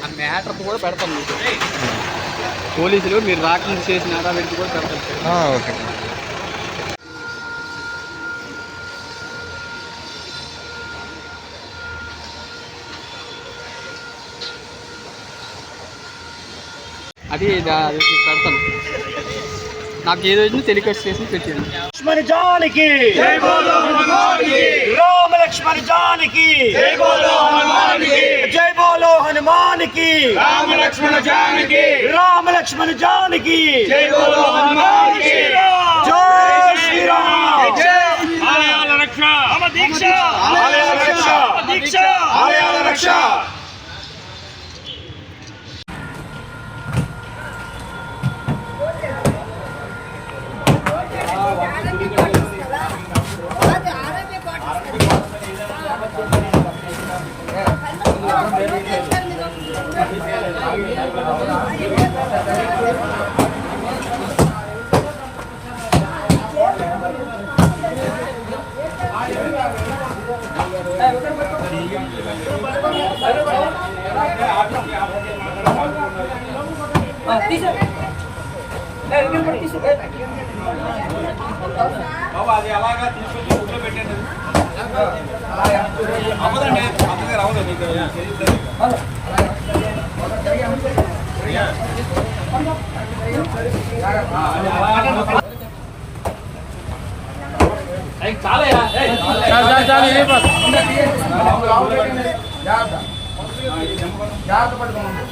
ఆ మ్యాటర్ కూడా పెడతాం మీకు. పోలీసులు మీరు రాకుండా చేసినారా వీటికి కూడా పెడతాం సార్ ఓకే. అది దా- అది పెడతాను. నాకు ఏదో వచ్చిందో టెలికాస్ట్ చేసి పెట్టాను లక్ష్మణ జానకి జై బోలో లక్ష్మణ జానకి జై బోలో హనుమానికి. జై బోలో హనుమానికి. రామ లక్ష్మణ జానకి రామ లక్ష్మణ జానకి జై బోలో హనుమానికి జై శ్రీరామ్. ఆలయాల రక్ష. మమ దీక్ష. ఆలయాల రక్ష. దీక్ష. ఆలయాల రక్ష. తీసే బాబు అది అలాగా తీసుకొచ్చి ఊళ్ళో పెట్టండి అవ్వదండి అంతగా రావద్దు మీకు చాలా జాగ్రత్త జాగ్రత్త పడుకోండి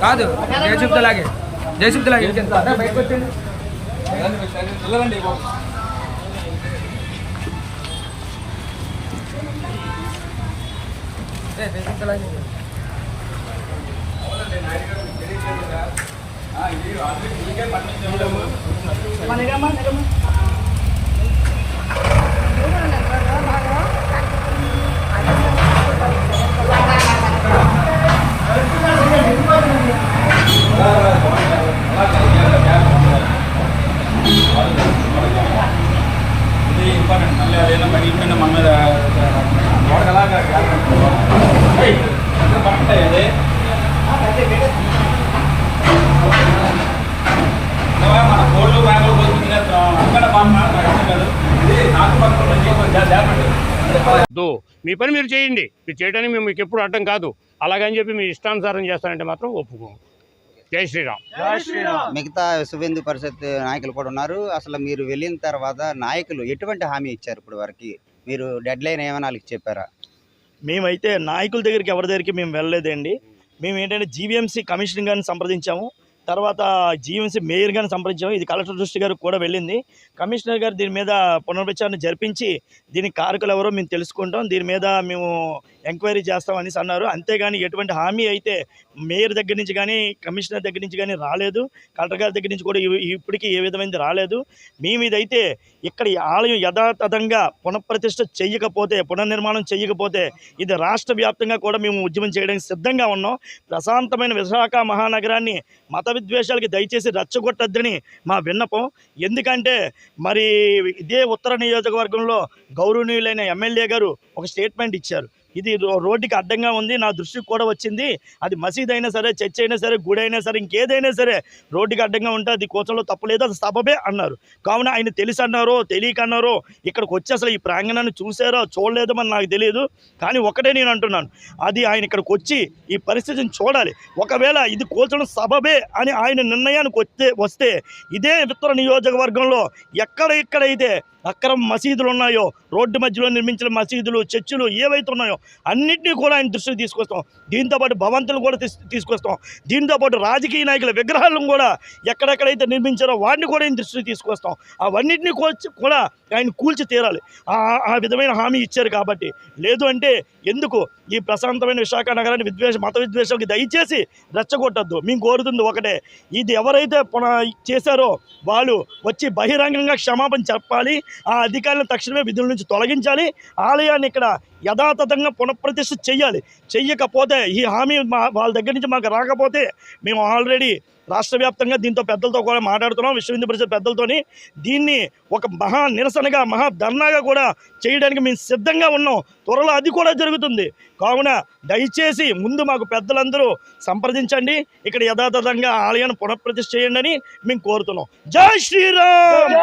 కాదు జయశుప్తలాగే జయశుప్తలాగే వద్దు మీ పని మీరు చేయండి. మీరు చేయడానికి మేము మీకు ఎప్పుడు అడ్డం కాదు. అలాగని చెప్పి మీ ఇష్టానుసారం చేస్తానంటే మాత్రం ఒప్పుకోం. జై శ్రీరామ్. మిగతా విశ్వబిందు పరిషత్ నాయకులు కూడా ఉన్నారు. అసలు మీరు వెళ్ళిన తర్వాత నాయకులు ఎటువంటి హామీ ఇచ్చారు ఇప్పుడు వరకు? మీరు డెడ్ లైన్ ఏమైనా వాళ్ళకి చెప్పారా? మేమైతే నాయకుల దగ్గరికి ఎవరి దగ్గరికి మేము వెళ్ళలేదండి. మేము ఏంటంటే జీవీఎంసీ కమిషనర్ గారిని సంప్రదించాము. తర్వాత జీవీఎంసీ మేయర్ గారిని సంప్రదించాము ఇది కలెక్టర్ దృష్టి గారికి కూడా వెళ్ళింది. కమిషనర్ గారు దీని మీద పునర్విచారణ జరిపించి దీని కారకులు ఎవరో మేము తెలుసుకుంటాం. దీని మీద మేము ఎంక్వైరీ చేస్తాం అనేసి అన్నారు. అంతేగాని ఎటువంటి హామీ అయితే మేయర్ దగ్గర నుంచి కానీ కమిషనర్ దగ్గర నుంచి కానీ రాలేదు. కలెక్టర్ గారి దగ్గర నుంచి కూడా ఇప్పటికీ ఏ విధమైనది రాలేదు. మేము ఇదైతే ఇక్కడ ఈ ఆలయం యథాతథంగా పునఃప్రతిష్ఠ చెయ్యకపోతే పునర్నిర్మాణం చెయ్యకపోతే ఇది రాష్ట్ర వ్యాప్తంగా కూడా మేము ఉద్యమం చేయడానికి సిద్ధంగా ఉన్నాం. ప్రశాంతమైన విశాఖ మహానగరాన్ని మత విద్వేషాలకి దయచేసి రచ్చగొట్టద్దని మా విన్నపం. ఎందుకంటే మరి ఇదే ఉత్తర నియోజకవర్గంలో గౌరవనీయులైన ఎమ్మెల్యే గారు ఒక స్టేట్మెంట్ ఇచ్చారు. ఇది రో- రోడ్డుకి అడ్డంగా ఉంది. నా దృష్టికి కూడా వచ్చింది. అది మసీద్ అయినా సరే చర్చ్ అయినా సరే గుడి అయినా సరే ఇంకేదైనా సరే రోడ్డుకి అడ్డంగా ఉంటే అది కోచంలో తప్పలేదు అది సబబే అన్నారు. కావున ఆయన తెలిసి అన్నారో తెలియక అన్నారో ఇక్కడికి వచ్చి అసలు ఈ ప్రాంగణాన్ని చూసారో చూడలేదో అని నాకు తెలియదు కానీ ఒకటే నేను అంటున్నాను. అది ఆయన ఇక్కడికి వచ్చి ఈ పరిస్థితిని చూడాలి. ఒకవేళ ఇది కూల్చడం సబబే అని ఆయన నిర్ణయానికి వస్తే వస్తే ఇదే ఉత్తర నియోజకవర్గంలో ఎక్కడ ఎక్కడైతే అక్రమ మసీదులు ఉన్నాయో రోడ్డు మధ్యలో నిర్మించిన మసీదులు చర్చిలు ఏవైతే ఉన్నాయో అన్నింటినీ కూడా ఆయన దృష్టికి తీసుకొస్తాం. దీంతోపాటు భవంతులు కూడా తీసుకొస్తాం. దీంతోపాటు రాజకీయ నాయకుల విగ్రహాలను కూడా ఎక్కడెక్కడైతే నిర్మించారో వాటిని కూడా ఆయన దృష్టికి తీసుకొస్తాం. అవన్నింటినీ కూల్చి కూడా ఆయన కూల్చి తీరాలి. ఆ- ఆ విధమైన హామీ ఇచ్చారు కాబట్టి. లేదు అంటే ఎందుకు? ఈ ప్రశాంతమైన విశాఖ నగరాన్ని విద్వేష మత విద్వేషానికి దయచేసి రెచ్చగొట్టద్దు. మేము కోరుతుంది ఒకటే. ఇది ఎవరైతే పున చేశారో వాళ్ళు వచ్చి బహిరంగంగా క్షమాపణ చెప్పాలి. ఆ అధికారులను తక్షణమే విధుల నుంచి తొలగించాలి. ఆలయాన్ని ఇక్కడ యథాతథంగా పునఃప్రతిష్ఠ చేయాలి చెయ్యకపోతే ఈ హామీ మా వాళ్ళ దగ్గర నుంచి మాకు రాకపోతే మేము ఆల్రెడీ రాష్ట్ర వ్యాప్తంగా దీంతో పెద్దలతో కూడా మాట్లాడుతున్నాం. విశ్వ హిందూ పరిషత్ పెద్దలతోని దీన్ని ఒక మహా నిరసనగా మహా ధర్నాగా కూడా చేయడానికి మేము సిద్ధంగా ఉన్నాం. త్వరలో అది కూడా జరుగుతుంది. కావున దయచేసి ముందు మాకు పెద్దలందరూ సంప్రదించండి. ఇక్కడ యథాతథంగా ఆలయాన్ని పునఃప్రతిష్ఠ చేయండి అని మేము కోరుతున్నాం. జై శ్రీరామ్!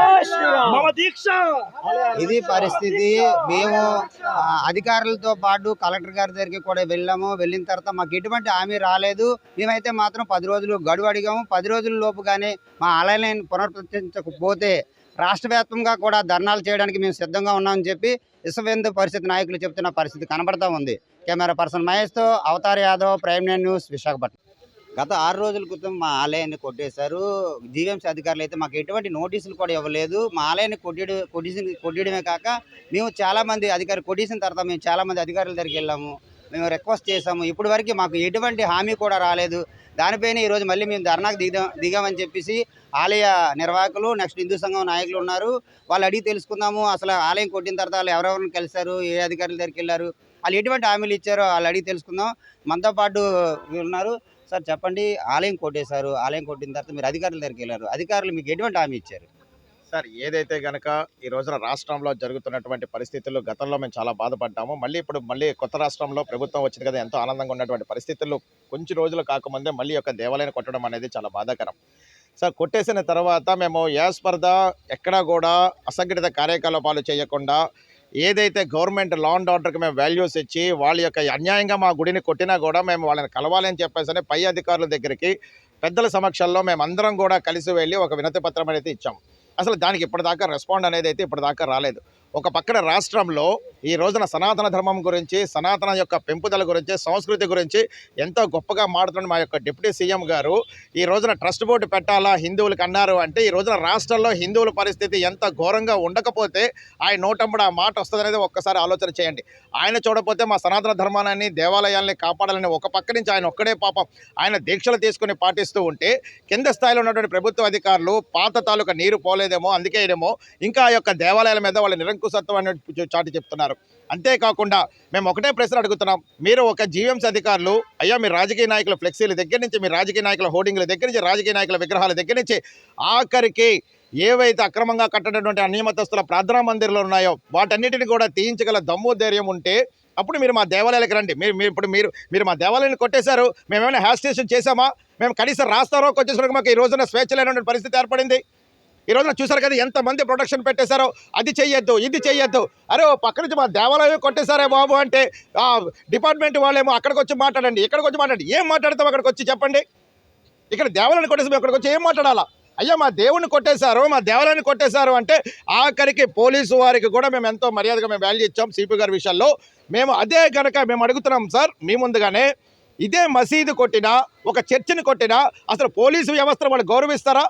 మమ దీక్ష! ఇది పరిస్థితి. మేము అధికారులతో పాటు కలెక్టర్ గారి దగ్గరికి కూడా వెళ్ళాము. వెళ్ళిన తర్వాత మాకు ఎటువంటి హామీ రాలేదు. మేమైతే మాత్రం పది రోజులు గడువు అడిగాము. పది రోజుల లోపుగానే మా ఆలయాన్ని పునర్ప్రతిష్ఠించకపోతే రాష్ట్ర వ్యాప్తంగా కూడా ధర్నాలు చేయడానికి మేము సిద్ధంగా ఉన్నామని చెప్పి విశ్వహిందూ పరిస్థితి నాయకులు చెప్తున్న పరిస్థితి కనబడతా ఉంది. Camera person మహేష్తో Avatar Yadav Prime Nine News Visakhapatnam. గత ఆరు రోజుల క్రితం మా ఆలయాన్ని కొట్టేశారు. జీవీఎంసీ అధికారులు అయితే మాకు ఎటువంటి నోటీసులు కూడా ఇవ్వలేదు. మా ఆలయాన్ని కొట్టేడు కొట్టేసి కొట్టేయడమే కాక మేము చాలామంది అధికారులు కొట్టేసిన తర్వాత మేము చాలా మంది అధికారుల దగ్గరికి వెళ్ళాము. మేము రిక్వెస్ట్ చేసాము ఇప్పటి వరకు మాకు ఎటువంటి హామీ కూడా రాలేదు. దానిపైన ఈరోజు మళ్ళీ మేము ధర్నాకు దిగాం దిగామని చెప్పేసి ఆలయ నిర్వాహకులు నెక్స్ట్ హిందూ సంఘం నాయకులు ఉన్నారు. వాళ్ళు అడిగి తెలుసుకుందాము. అసలు ఆలయం కొట్టిన తర్వాత వాళ్ళు ఎవరెవరిని కలిశారు ఏ అధికారుల దగ్గరికి వెళ్ళారు వాళ్ళు ఎటువంటి హామీలు ఇచ్చారో వాళ్ళు అడిగి తెలుసుకుందాం. మనతో పాటు ఉన్నారు సార్ చెప్పండి. ఆలయం కొట్టేశారు. ఆలయం కొట్టిన తర్వాత మీరు అధికారుల దగ్గరికి వెళ్ళారు. అధికారులు మీకు ఎటువంటి హామీ ఇచ్చారు? సార్ ఏదైతే గనక ఈ రోజున రాష్ట్రంలో జరుగుతున్నటువంటి పరిస్థితులు గతంలో మేము చాలా బాధపడ్డాము. మళ్ళీ ఇప్పుడు మళ్ళీ కొత్త రాష్ట్రంలో ప్రభుత్వం వచ్చింది కదా ఎంతో ఆనందంగా ఉన్నటువంటి పరిస్థితులు కొంచెం రోజులు కాకముందే మళ్ళీ యొక్క దేవాలయాన్ని కొట్టడం అనేది చాలా బాధాకరం. సార్ కొట్టేసిన తర్వాత మేము యాస్పర్ధ ఎక్కడా కూడా అసంఘటిత కార్యకలాపాలు చేయకుండా ఏదైతే గవర్నమెంట్ లా అండ్ ఆర్డర్కి మేము వాల్యూస్ ఇచ్చి వాళ్ళ యొక్క అన్యాయంగా మా గుడిని కొట్టినా కూడా మేము వాళ్ళని కలవాలని చెప్పేసి పై అధికారుల దగ్గరికి పెద్దల సమక్షంలో మేము అందరం కూడా కలిసి వెళ్ళి ఒక వినతి పత్రం అనేది ఇచ్చాం. అసలు దానికి ఇప్పటిదాకా రెస్పాండ్ అనేది అయితే ఇప్పటిదాకా రాలేదు. ఒక పక్కన రాష్ట్రంలో ఈ రోజున సనాతన ధర్మం గురించి సనాతన యొక్క పెంపుదల గురించి సంస్కృతి గురించి ఎంతో గొప్పగా మాడుతున్న మా యొక్క డిప్యూటీ సీఎం గారు ఈ రోజున ట్రస్ట్ బోర్డు పెట్టాలా హిందువులకు అన్నారు అంటే ఈ రోజున రాష్ట్రంలో హిందువుల పరిస్థితి ఎంత ఘోరంగా ఉండకపోతే ఆయన నోటంబడి ఆ మాట వస్తుందనేది ఒక్కసారి ఆలోచన చేయండి. ఆయన చూడకపోతే మా సనాతన ధర్మాన్ని దేవాలయాల్ని కాపాడాలని ఒక పక్క నుంచి ఆయన ఒక్కడే పాపం. ఆయన దీక్షలు తీసుకుని పాటిస్తూ ఉంటే కింద స్థాయిలో ఉన్నటువంటి ప్రభుత్వ అధికారులు పాత తాలూకా నీరు పోలేదేమో అందుకే ఏమో ఇంకా ఆ యొక్క దేవాలయాల మీద వాళ్ళ నిరంకుశత్వం అనే చాటి చెప్తున్నారు. అంతేకాకుండా మేము ఒకటే ప్రశ్న అడుగుతున్నాం. మీరు ఒక జీవీఎంసీ అధికారులు అయ్యా మీ రాజకీయ నాయకుల ఫ్లెక్సీల దగ్గర నుంచి మీ రాజకీయ నాయకుల హోర్డింగ్ల దగ్గర నుంచి రాజకీయ నాయకుల విగ్రహాల దగ్గర నుంచి ఆఖరికి ఏవైతే అక్రమంగా కట్టినటువంటి అనియమతస్తుల ప్రార్థనా మందిర్లు ఉన్నాయో వాటన్నిటిని కూడా తీయించగల దమ్ము ధైర్యం ఉంటే అప్పుడు మీరు మా దేవాలయాలకు రండి. మీరు మీరు ఇప్పుడు మీరు మీరు మా దేవాలయాన్ని కొట్టేశారు. మేమేమైనా హ్యాస్టేషన్ చేశామా? మేము కనీసం రాస్తారోకి వచ్చేసరికి మాకు ఈ రోజున స్వేచ్ఛ లేనటువంటి పరిస్థితి ఏర్పడింది. ఈ రోజున చూసారు కదా ఎంతమంది ప్రొటెక్షన్ పెట్టేశారో? అది చెయ్యొద్దు ఇది చెయ్యొద్దు. అరే ఓ పక్క నుంచి మా దేవాలయం కొట్టేశారే బాబు అంటే డిపార్ట్మెంట్ వాళ్ళేమో అక్కడికి వచ్చి మాట్లాడండి ఇక్కడికి వచ్చి మాట్లాడండి. ఏం మాట్లాడతాం అక్కడికి వచ్చి చెప్పండి? ఇక్కడ దేవాలయాన్ని కొట్టేసి మేము అక్కడికి వచ్చి ఏం మాట్లాడాలా? అయ్యా మా దేవుణ్ణి కొట్టేశారు మా దేవాలయాన్ని కొట్టేశారు అంటే ఆఖరికి పోలీసు వారికి కూడా మేము ఎంతో మర్యాదగా మేము వాల్యూ ఇచ్చాం సిపి గారి విషయంలో. మేము అదే కనుక మేము అడుగుతున్నాం సార్ మీ ముందుగానే ఇదే మసీదు కొట్టినా ఒక చర్చిని కొట్టినా అసలు పోలీసు వ్యవస్థను వాళ్ళు గౌరవిస్తారా?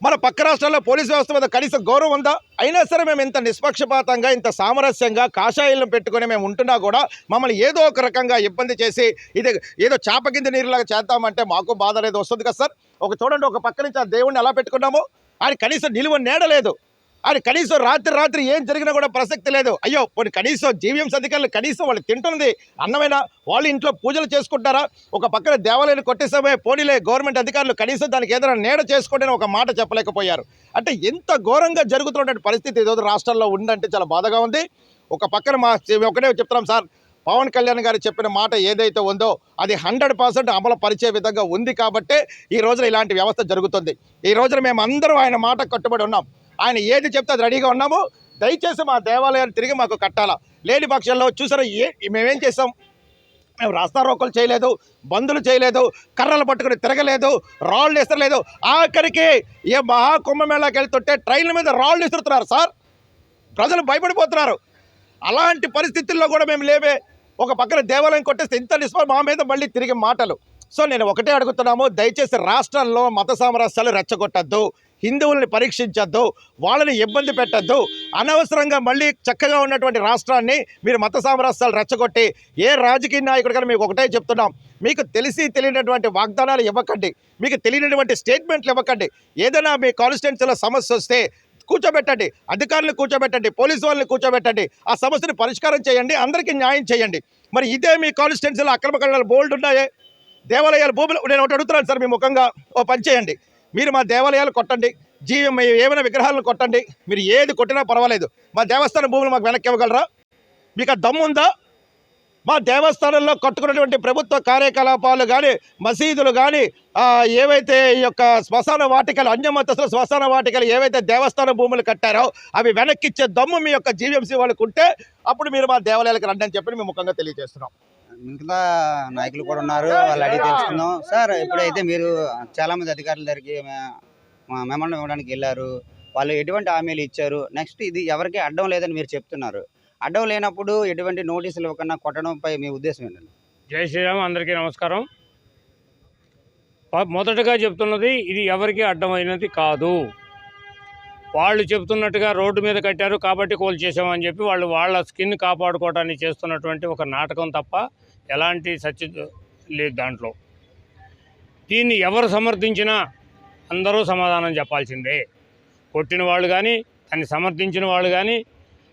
మన పక్క రాష్ట్రాల్లో పోలీస్ వ్యవస్థ మీద కనీసం గౌరవం ఉందా? అయినా సరే మేము ఇంత నిష్పక్షపాతంగా ఇంత సామరస్యంగా కాషాయిలను పెట్టుకొని మేము ఉంటున్నా కూడా మమ్మల్ని ఏదో ఒక రకంగా ఇబ్బంది చేసి ఇది ఏదో చేప కింద నీరులాగా చేద్దామంటే మాకు బాధ అనేది వస్తుంది కదా సార్? ఒక చూడండి ఒక పక్క నుంచి ఆ దేవుణ్ణి ఎలా పెట్టుకున్నామో? ఆయన కనీసం నిలువ నేడలేదు ఆయన కనీసం రాత్రి రాత్రి ఏం జరిగినా కూడా ప్రసక్తి లేదు. అయ్యో పోనీ కనీసం జీవీఎంస్ అధికారులు కనీసం వాళ్ళు తింటున్నది అన్నమైన వాళ్ళు ఇంట్లో పూజలు చేసుకుంటారా? ఒక పక్కన దేవాలయాన్ని కొట్టేసామే పోనీలే గవర్నమెంట్ అధికారులు కనీసం దానికి ఏదైనా నేడ చేసుకోండి ఒక మాట చెప్పలేకపోయారు. అంటే ఎంత ఘోరంగా జరుగుతున్నటువంటి పరిస్థితి ఈరోజు రాష్ట్రంలో ఉందంటే చాలా బాధగా ఉంది. ఒక పక్కన మా ఒకటే చెప్తున్నాం సార్ పవన్ కళ్యాణ్ గారు చెప్పిన మాట ఏదైతే ఉందో అది హండ్రెడ్ పర్సెంట్ అమలు పరిచే విధంగా ఉంది కాబట్టే ఈ రోజున ఇలాంటి వ్యవస్థ జరుగుతుంది. ఈ రోజున మేము అందరం ఆయన మాట కట్టుబడి ఉన్నాం. ఆయన ఏది చెప్తే అది రెడీగా ఉన్నాము దయచేసి మా దేవాలయాన్ని తిరిగి మాకు కట్టాలా. లేని పక్షంలో చూసారా ఏ మేమేం చేసాం మేము రాస్తారోకలు చేయలేదు బందులు చేయలేదు కర్రలు పట్టుకుని తిరగలేదు రాళ్ళు ఇస్తలేదు ఆఖరికి ఏ మహాకుంభమేళాకి వెళ్తుంటే ట్రైన్ల మీద రాళ్ళు ఇస్తున్నారు సార్. ప్రజలు భయపడిపోతున్నారు. అలాంటి పరిస్థితుల్లో కూడా మేము లేవే. ఒక పక్కన దేవాలయం కొట్టేస్తే ఇంత నిస్ప మా మీద మళ్ళీ తిరిగి మాటలు. సో నేను ఒకటే అడుగుతున్నాము దయచేసి రాష్ట్రంలో మత సామరస్యాలు రెచ్చగొట్టద్దు. హిందువుల్ని పరీక్షించొద్దు వాళ్ళని ఇబ్బంది పెట్టద్దు. అనవసరంగా మళ్ళీ చక్కగా ఉన్నటువంటి రాష్ట్రాన్ని మీరు మత సామరస్యాలు రెచ్చగొట్టి ఏ రాజకీయ నాయకుడికైనా మీకు ఒకటే చెప్తున్నాం. మీకు తెలిసి తెలియనటువంటి వాగ్దానాలు ఇవ్వకండి. మీకు తెలియనటువంటి స్టేట్మెంట్లు ఇవ్వకండి. ఏదైనా మీ కాన్స్టిట్యున్సీలో సమస్య వస్తే కూర్చోబెట్టండి. అధికారులను కూర్చోబెట్టండి. పోలీసు వాళ్ళని కూర్చోబెట్టండి. ఆ సమస్యను పరిష్కారం చేయండి. అందరికీ న్యాయం చేయండి. మరి ఇదే మీ కాన్స్టిట్యున్సీలో అక్రమ కళలు బోల్డ్ ఉన్నాయే? దేవాలయాల భూములు నేను ఒకటి అడుగుతున్నాను సార్ మీ ముఖంగా. ఓ పని చేయండి. మీరు మా దేవాలయాలు కొట్టండి. జీవం ఏమైనా విగ్రహాలను కొట్టండి. మీరు ఏది కొట్టినా పర్వాలేదు. మా దేవస్థాన భూములు మాకు వెనక్కి ఇవ్వగలరా? మీకు ఆ దమ్ము ఉందా? మా దేవస్థానంలో కట్టుకున్నటువంటి ప్రభుత్వ కార్యకలాపాలు కానీ మసీదులు కానీ ఏవైతే ఈ యొక్క శ్మశాన వాటికలు అన్యమతస్తుల శ్మశాన వాటికలు ఏవైతే దేవస్థాన భూములు కట్టారో అవి వెనక్కిచ్చే దమ్ము మీ యొక్క జీవీఎంసీ వాళ్ళకు ఉంటే అప్పుడు మీరు మా దేవాలయాలకు రండి అని చెప్పి మేము ముఖంగా తెలియజేస్తున్నాం. మిగతా నాయకులు కూడా ఉన్నారు వాళ్ళు అడిగి తెలుసుకుందాం. సార్ ఇప్పుడైతే మీరు చాలా మంది అధికారుల దగ్గరికి మెమండం ఇవ్వడానికి వెళ్ళారు. వాళ్ళు ఎటువంటి హామీలు ఇచ్చారు? నెక్స్ట్ ఇది ఎవరికి అడ్డం లేదని మీరు చెప్తున్నారు. అడ్డం లేనప్పుడు ఎటువంటి నోటీసులు ఇవ్వకుండా కొట్టడంపై మీ ఉద్దేశం ఏంటండి? జై శ్రీరామ్ అందరికీ నమస్కారం. మొదటగా చెప్తున్నది ఇది ఎవరికి అడ్డమైనది కాదు. వాళ్ళు చెప్తున్నట్టుగా రోడ్డు మీద కట్టారు కాబట్టి కోల్ చేసామని చెప్పి వాళ్ళు వాళ్ళ స్కిన్ కాపాడుకోవడానికి చేస్తున్నటువంటి ఒక నాటకం తప్ప ఎలాంటి సత్య లేదు దాంట్లో. దీన్ని ఎవరు సమర్థించినా అందరూ సమాధానం చెప్పాల్సిందే. కొట్టిన వాళ్ళు కానీ దాన్ని సమర్థించిన వాళ్ళు కానీ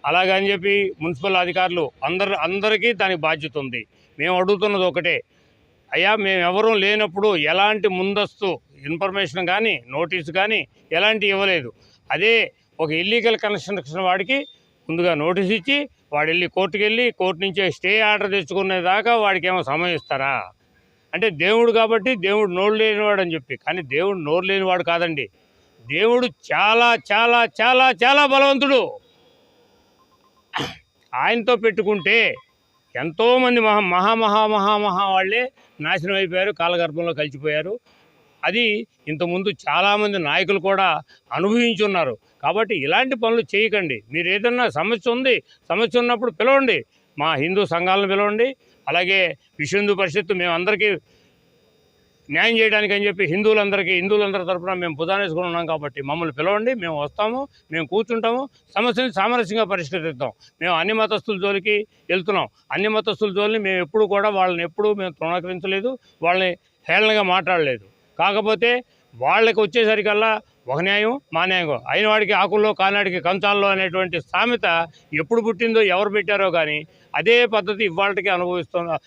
అలాగని చెప్పి మున్సిపల్ అధికారులు అందరు అందరికీ దానికి బాధ్యత ఉంది. మేము అడుగుతున్నది ఒకటే. అయ్యా మేము ఎవరూ లేనప్పుడు ఎలాంటి ముందస్తు ఇన్ఫర్మేషన్ కానీ నోటీస్ కానీ ఎలాంటి ఇవ్వలేదు. అదే ఒక ఇల్లీగల్ కన్స్ట్రక్షన్ వాడికి ముందుగా నోటీస్ ఇచ్చి వాడు వెళ్ళి కోర్టుకు వెళ్ళి కోర్టు నుంచే స్టే ఆర్డర్ తెచ్చుకునే దాకా వాడికి ఏమో సమయం ఇస్తారా? అంటే దేవుడు కాబట్టి దేవుడు నోరు లేనివాడు అని చెప్పి కానీ దేవుడు నోరు లేనివాడు కాదండి. దేవుడు చాలా చాలా చాలా చాలా బలవంతుడు. ఆయనతో పెట్టుకుంటే ఎంతోమంది మహా మహా మహా మహా మహా వాళ్ళే నాశనం అయిపోయారు కాలగర్భంలో కలిసిపోయారు. అది ఇంతకుముందు చాలామంది నాయకులు కూడా అనుభవించి ఉన్నారు. కాబట్టి ఇలాంటి పనులు చేయకండి. మీరు ఏదన్నా సమస్య ఉంది సమస్య ఉన్నప్పుడు పిలవండి. మా హిందూ సంఘాలను పిలవండి. అలాగే విశ్వ హిందూ పరిషత్తు మేమందరికీ న్యాయం చేయడానికి అని చెప్పి హిందువులందరికీ హిందువులందరి తరపున మేము పుదానేసుకుని ఉన్నాం కాబట్టి మమ్మల్ని పిలవండి. మేము వస్తాము మేము కూర్చుంటాము సమస్యని సామరస్యంగా పరిష్కరిద్దాం మేము అన్ని మతస్థుల జోలికి వెళ్తున్నాం. అన్ని మతస్థుల జోలిని మేము ఎప్పుడు కూడా వాళ్ళని ఎప్పుడూ మేము తృణీకరించలేదు వాళ్ళని హేళనగా మాట్లాడలేదు. కాకపోతే వాళ్ళకి వచ్చేసరికల్లా ఒక న్యాయం మా న్యాయం అయిన వాడికి ఆకుల్లో కానాడికి కంచాల్లో అనేటువంటి సామెత ఎప్పుడు పుట్టిందో ఎవరు పెట్టారో కానీ అదే పద్ధతి ఇవాళకి అనుభవిస్తున్న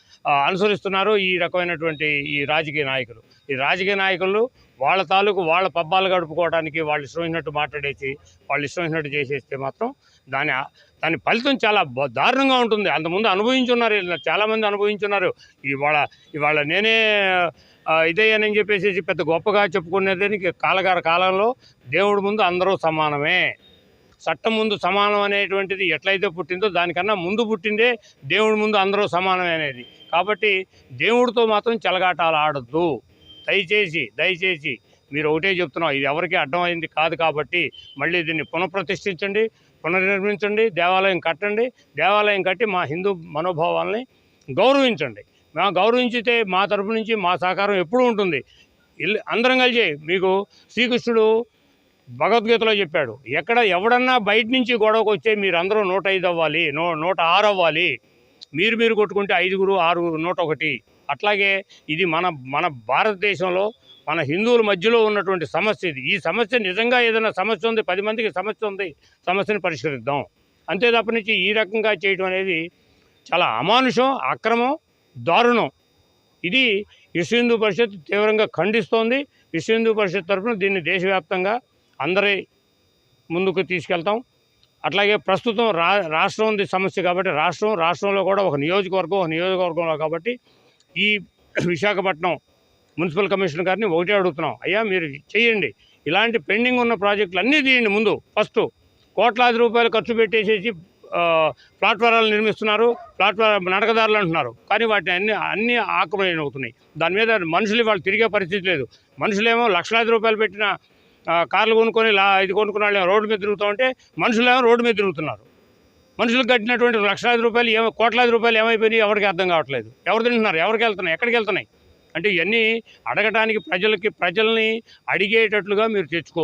అనుసరిస్తున్నారు ఈ రకమైనటువంటి ఈ రాజకీయ నాయకులు. ఈ రాజకీయ నాయకులు వాళ్ళ తాలూకు వాళ్ళ పబ్బాలు గడుపుకోవడానికి వాళ్ళు ఇష్టమైనట్టు మాట్లాడేసి వాళ్ళు ఇష్టమైనట్టు చేసేస్తే మాత్రం దాని దాని ఫలితం చాలా దారుణంగా ఉంటుంది. అంతకుముందు అనుభవించున్నారు చాలామంది అనుభవించున్నారు. ఇవాళ ఇవాళ నేనే ఇదేనని చెప్పేసి పెద్ద గొప్పగా చెప్పుకునేదానికి కాలగార కాలంలో దేవుడి ముందు అందరూ సమానమే. చట్టం ముందు సమానం అనేటువంటిది ఎట్లయితే పుట్టిందో దానికన్నా ముందు పుట్టిందే దేవుడి ముందు అందరూ సమానమే అనేది. కాబట్టి దేవుడితో మాత్రం చెలగాటాలు ఆడద్దు. దయచేసి దయచేసి మీరు ఒకటే చెప్తున్నాం ఇది ఎవరికి అడ్డమైంది కాదు కాబట్టి మళ్ళీ దీన్ని పునఃప్రతిష్ఠించండి పునర్నిర్మించండి దేవాలయం కట్టండి దేవాలయం కట్టి మా హిందూ మనోభావాల్ని గౌరవించండి. మేము గౌరవించితే మా తరపు నుంచి మా సహకారం ఎప్పుడూ ఉంటుంది. ఇల్లు అందరం కలిసి మీకు శ్రీకృష్ణుడు భగవద్గీతలో చెప్పాడు ఎక్కడ ఎవడన్నా బయట నుంచి గొడవకు వచ్చే మీరు అందరూ నూట ఐదు అవ్వాలి నూ నూట ఆరు అవ్వాలి. మీరు మీరు కొట్టుకుంటే ఐదుగురు ఆరుగురు నూట ఒకటి. అట్లాగే ఇది మన మన భారతదేశంలో మన హిందువుల మధ్యలో ఉన్నటువంటి సమస్య ఇది. ఈ సమస్య నిజంగా ఏదైనా సమస్య ఉంది పది మందికి సమస్య ఉంది సమస్యను పరిష్కరిద్దాం. అంతే తప్ప నుంచి ఈ రకంగా చేయడం అనేది చాలా అమానుషం అక్రమం దారుణం. ఇది విశ్వ హిందూ పరిషత్ తీవ్రంగా ఖండిస్తోంది. విశ్వ హిందూ పరిషత్ తరఫున దీన్ని దేశవ్యాప్తంగా అందరి ముందుకు తీసుకెళ్తాం. అట్లాగే ప్రస్తుతం రా రాష్ట్రం ఉంది సమస్య కాబట్టి రాష్ట్రం రాష్ట్రంలో కూడా ఒక నియోజకవర్గం ఒక నియోజకవర్గంలో కాబట్టి ఈ విశాఖపట్నం మున్సిపల్ కమిషనర్ గారిని ఒకటే అడుగుతున్నాం. అయ్యా మీరు చేయండి. ఇలాంటి పెండింగ్ ఉన్న ప్రాజెక్టులు అన్నీ తీయండి ముందు. ఫస్ట్ కోట్లాది రూపాయలు ఖర్చు పెట్టేసేసి ప్లాట్ఫారాలు నిర్మిస్తున్నారు ప్లాట్ఫారం నడకదారులు అంటున్నారు. కానీ వాటిని అన్ని అన్ని ఆక్రమణ అవుతున్నాయి. దాని మీద మనుషులు వాళ్ళు తిరిగే పరిస్థితి లేదు. మనుషులేమో లక్షలాది రూపాయలు పెట్టిన కార్లు కొనుక్కొని లా ఇది కొనుక్కున్న వాళ్ళు ఏమో రోడ్డు మీద తిరుగుతూ ఉంటే మనుషులేమో రోడ్డు మీద తిరుగుతున్నారు. మనుషులకు కట్టినటువంటి లక్షలాది రూపాయలు ఏమో కోట్లాది రూపాయలు ఏమైపోయినాయి ఎవరికి అర్థం కావట్లేదు. ఎవరు తింటున్నారు? ఎవరికి వెళ్తున్నాయి? ఎక్కడికి వెళ్తున్నాయి? అంటే ఇవన్నీ అడగటానికి ప్రజలకి ప్రజల్ని అడిగేటట్లుగా మీరు తెచ్చుకో